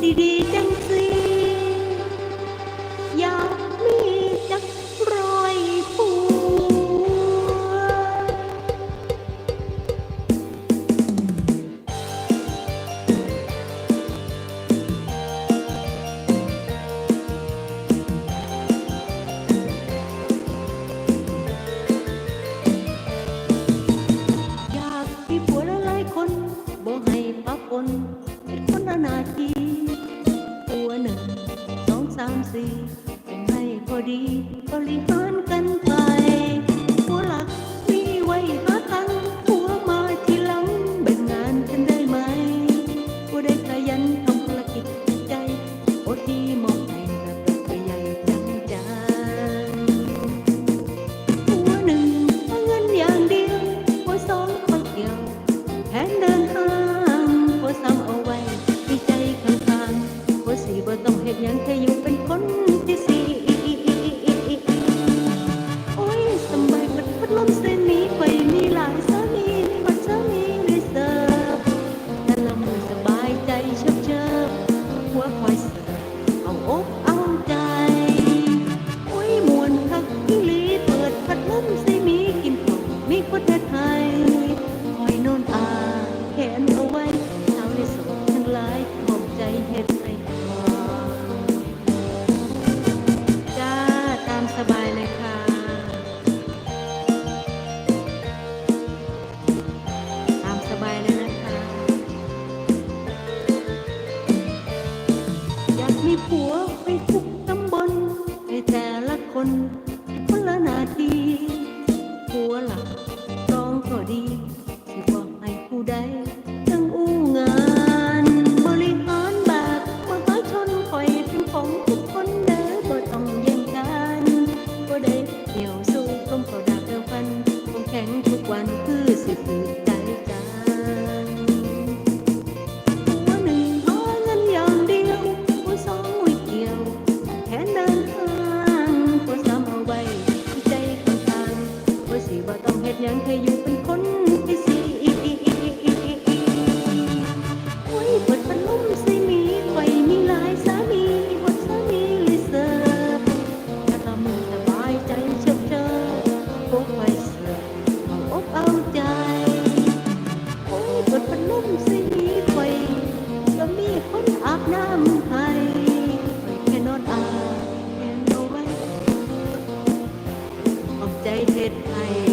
你的样子 สามสี่เป็นให้พอดีบริหารกันไปผัวหลักมีไว้หาตังค์ผัวมาทีหลังแบ่งงานกันได้ไหมผัวได้ขยันทำธุรกิจใจโอทีมองให้ระดับใหญ่จังจังหัวหนึ่งเอาเงินอย่างเดียวหัวสองคอยเกี่ยวแผนเดินทางหัวสามเอาไว้มีใจข้างๆหัวสี่บ่ต้องเฮ็ดหยังแค่อยู่เป็น คนที่สี่โอ้ยสำบายพัดพัดลมเส้นนี้ไปมีหลายสามีพัดสามีได้เสิร์ฟแต่ละมือสบายใจเชิบเชิบหัวคอยเสิร์ฟเอาอกเอาใจ โอ้ยมวนคักอีหลีเปิดพัดลมใส่มีกิน ผัวไปทุกตำบลให้แต่ละคนคนละนาทีผัวหลักรองก็ดี เอาอกเอาใจโอ้ยบนพนมสีไฟก็มีคนอาบน้ำให้แค่นอนอาบแค่นอนไว้อบใจเทศไทย